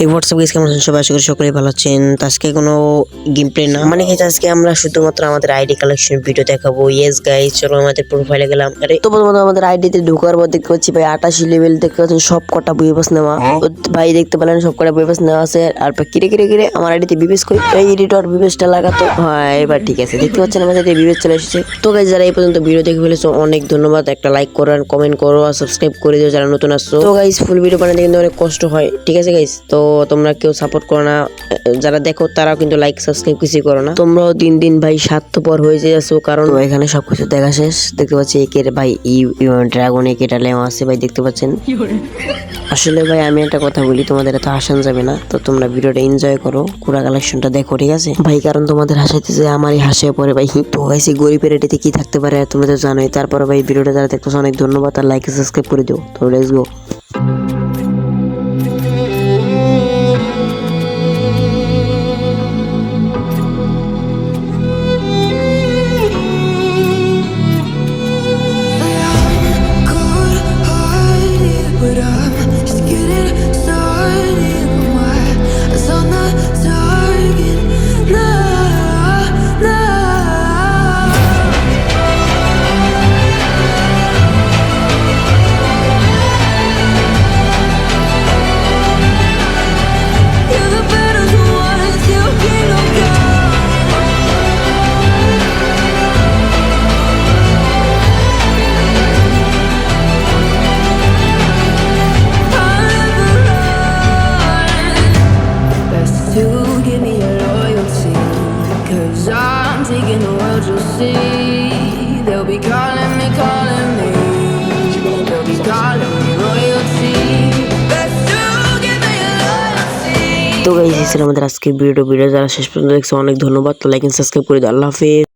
এই WhatsApp guess কেমন আছেন সবাই আশা করি সকলেই ভালো আছেন। আজকে কোনো গেম প্লে না। মানে কি আজকে আমরা শুধুমাত্র আমাদের আইডি কালেকশন ভিডিও দেখাবো। ইয়েস গাইস চলো আমাদের প্রোফাইলে গেলাম। আরে তো প্রথমত আমাদের আইডিতে ঢোকার পর দেখতে পাচ্ছি ভাই আটাশি লেভেল দেখতে পাচ্ছেন সব কটা বই পাস নেওয়া। তো ভাই দেখতে পেলেন সব কটা বই পাস নেওয়া আছে। আর কিরে কিরে কিরে আমার আইডিতে বিবেশ কই? এই এডিটর বিবেশটা লাগাতো। হ্যাঁ এবার ঠিক আছে দেখতে পাচ্ছেন আমাদের বিবেশ চলে এসেছে। তো গাইস যারা এই পর্যন্ত ভিডিও দেখে ফেলেছো অনেক ধন্যবাদ। একটা লাইক করো আর কমেন্ট করো আর সাবস্ক্রাইব করে দিও যারা নতুন আসছো। তো গাইস ফুল ভিডিও বানাতে কিন্তু অনেক কষ্ট হয়। ঠিক আছে গাইস তো তোমরা কেউ সাপোর্ট করো না। যারা দেখো, তারাও কিন্তু লাইক সাবস্ক্রাইব কিছুই করো না। তোমরাও দিন দিন ভাই স্বার্থপর হয়ে যাচ্ছো কারণ এখানে সবকিছু দেখা শেষ। দেখতে পাচ্ছি একের ভাই ড্রাগন একেটা লেমা আছে ভাই, দেখতে পাচ্ছেন? আসলে ভাই, আমি একটা কথা বলি, তোমাদের এত হাসান যাবে না, তো তোমরা ভিডিওটা এনজয় করো, পুরা কালেকশনটা দেখো, ঠিক আছে? ভাই, কারণ তোমাদের হাসাইতে যে আমারই হাসে পরে ভাই। তো গাইছি, গরিবের এটাতে কি থাকতে পারে তোমরা তো জানোই। তারপরে ভাই, ভিডিওটা যারা দেখতেছো, অনেক ধন্যবাদ, আর লাইক সাবস্ক্রাইব করে দিও। তো লেটস গো তো এই ছিলাম আমাদের আজকে ভিডিও ভিডিও যারা শেষ পর্যন্ত দেখছ, অনেক ধন্যবাদ। তো লাইক অ্যান্ড সাবস্ক্রাইব করে দিও। আল্লাহ হাফেজ।